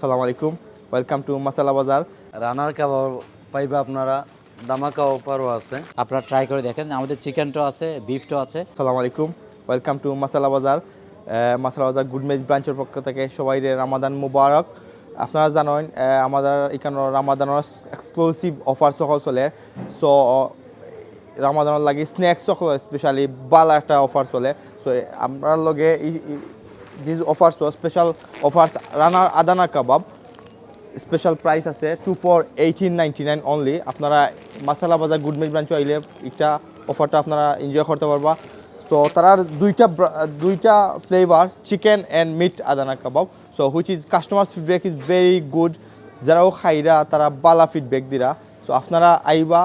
আসসালামু আলাইকুম। Welcome to মাসালা বাজার রানার কাবাব পাইবে আপনারা। দামাকা অফারও আছে। আপনারা ট্রাই করে দেখেন। আমাদের চিকেনটাও আছে বিফটাও আছে। আসসালামু আলাইকুম। ওয়েলকাম টু মাসালা বাজার মাসালা বাজার গুড মেজ ব্রাঞ্চের পক্ষ থেকে সবাই রামাদান মুবারক আপনারা জানেন আমাদের এখানে রামাদানের এক্সক্লুসিভ অফার সকল চলে। সো রামাদানের লাগে স্ন্যাক্স সকল স্পেশালি বালা একটা অফার চলে। সো আমরা লগে দিস অফার্স স্পেশাল অফার্স রানার আদানা কাবাব স্পেশাল প্রাইস আছে two for eighteen ninety nine only আপনারা মাসালা বাজার গুড মিল ব্রাঞ্চ আইলে এটা অফারটা আপনারা এনজয় করতে পারবা। তো তারার দুইটা দুইটা flavour chicken and meat Adana kebab so which is customer feedback is very good যারাও খাইরা, তারা বালা ফিডব্যাক দিরা। সো আপনারা আইবা,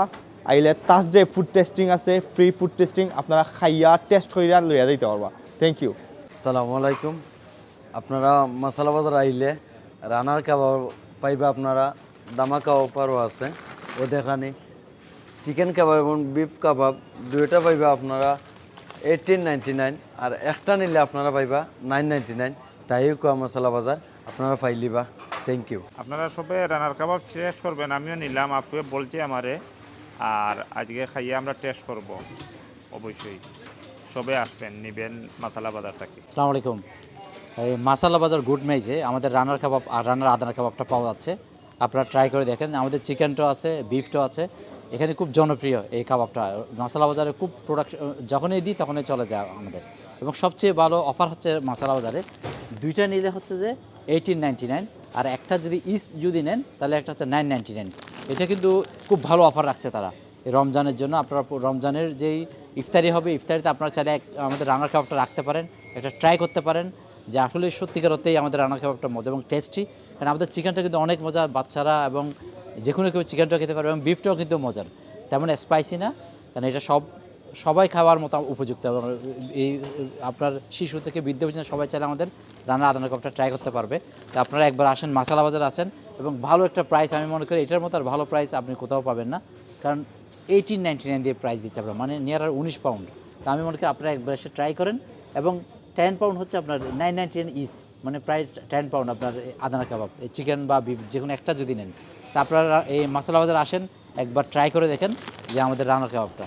আইলে থার্সডে ফুড টেস্টিং আছে ফ্রি ফুড টেস্টিং আপনারা খাইয়া টেস্ট কইরা লইয়া দিতে পারবা। থ্যাংক ইউ সালামু আলাইকুম। আপনারা মশলা বাজার আইলে রানার কাবাব পাইবে আপনারা, দামাকা অফারও আছে। ও দেখানি, চিকেন কাবাব এবং বিফ কাবাব দুইটা পাইবে আপনারা এইটিন নাইনটি নাইন আর একটা নিলে আপনারা পাইবা নাইন নাইনটি নাইন তাই কোয়া মশলা বাজার, আপনারা পাইলিবা। থ্যাংক ইউ আপনারা সবে রানার কাবাব টেস্ট করবেন, আমিও নিলাম আপুয়ে বলছি আমারে। আর আজকে খাইয়ে আমরা টেস্ট করব, অবশ্যই। সবে আসবেন, নিবেন মাসালা বাজার থেকে আসসালামু আলাইকুম। এই মাসালা বাজার গুড মেজে আমাদের রানার কাবাব আর রানার আদানা কাবাবটা পাওয়া যাচ্ছে। আপনারা ট্রাই করে দেখেন, আমাদের চিকেনটাও আছে বিফটাও আছে। এখানে খুব জনপ্রিয় এই কাবাবটা। মাসালা বাজারে খুব প্রোডাকশন যখনই দিই তখনই চলে যায় আমাদের। এবং সবচেয়ে ভালো অফার হচ্ছে মাসালা বাজারে। দুইটা নিলে হচ্ছে যে এইটিন নাইনটি নাইন আর একটা যদি ইস যদি নেন, তাহলে একটা হচ্ছে নাইন নাইনটি নাইন এটা কিন্তু খুব ভালো অফার রাখছে তারা। রমজানের জন্য আপনারা রমজানের যেই ইফতারি হবে, ইফতারিতে আপনারা চাইলে আমাদের রান্নার কাবাবটা রাখতে পারেন, একটা ট্রাই করতে পারেন যে আসলে সত্যিকার অর্থেই আমাদের রান্নার কাবাবটা মজা এবং টেস্টি কারণ আমাদের চিকেনটা কিন্তু অনেক মজা, বাচ্চারা এবং যে কোনো কেউ চিকেনটা খেতে পারবে এবং বিফটাও কিন্তু মজার। তেমন স্পাইসি না, কারণ এটা সব সবাই খাওয়ার মতো উপযুক্ত এবং এই আপনার শিশু থেকে বৃদ্ধ পর্যন্ত সবাই চাইলে আমাদের রান্না আদানা কাপটা ট্রাই করতে পারবে। তো আপনারা একবার আসেন, মাসালা বাজার আছেন এবং ভালো একটা প্রাইস আমি মনে করি, এটার মতো আর ভালো প্রাইস আপনি কোথাও পাবেন না। কারণ এইটিন নাইনটি নাইন দিয়ে প্রাইস দিচ্ছে আপনার মানে নিয়ার আর উনিশ পাউন্ড তো আমি মনে করি আপনারা একবার এসে ট্রাই করেন এবং টেন পাউন্ড হচ্ছে আপনার নাইন নাইনটি নাইন ইস মানে প্রায় টেন পাউন্ড আপনার আদানা কাবাব চিকেন বা বিফ যে কোনো একটা যদি নেন। তা আপনারা এই মশলা বাজার আসেন, একবার ট্রাই করে দেখেন যে আমাদের রান্নার কাবাবটা।